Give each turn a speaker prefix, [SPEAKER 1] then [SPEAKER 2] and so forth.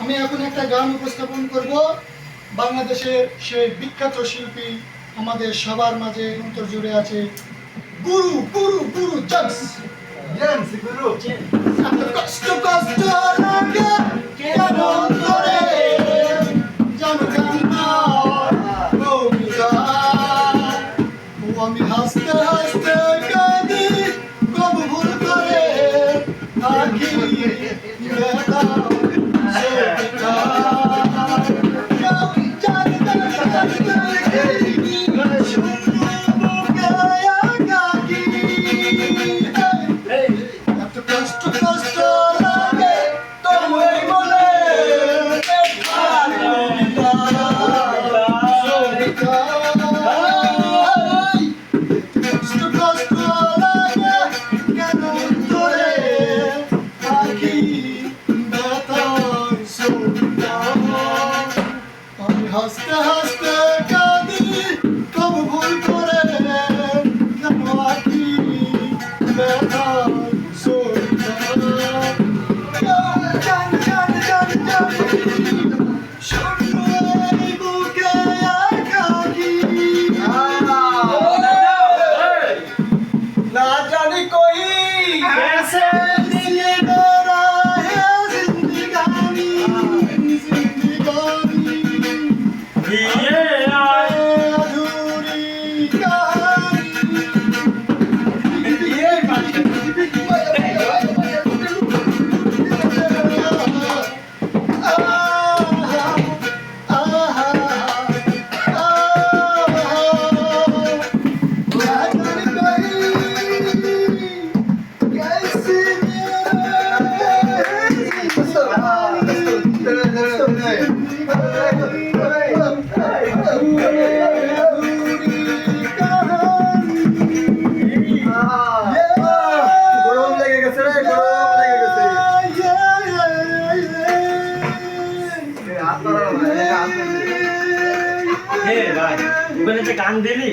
[SPEAKER 1] আমি এখন একটা গান উপস্থাপন করব। বাংলাদেশের সেই বিখ্যাত শিল্পী আমাদের সবার মাঝে অন্তর জুড়ে আছে গুরু গুরু গুরু জগস। এত কষ্ট কষ্ট হাসতে হাসতে কাঁদি কব ভুল করে শূন্য এই বুকে একাকী
[SPEAKER 2] না জানি কই
[SPEAKER 1] कैसे Yeah.
[SPEAKER 2] হে ভাই গান দিলি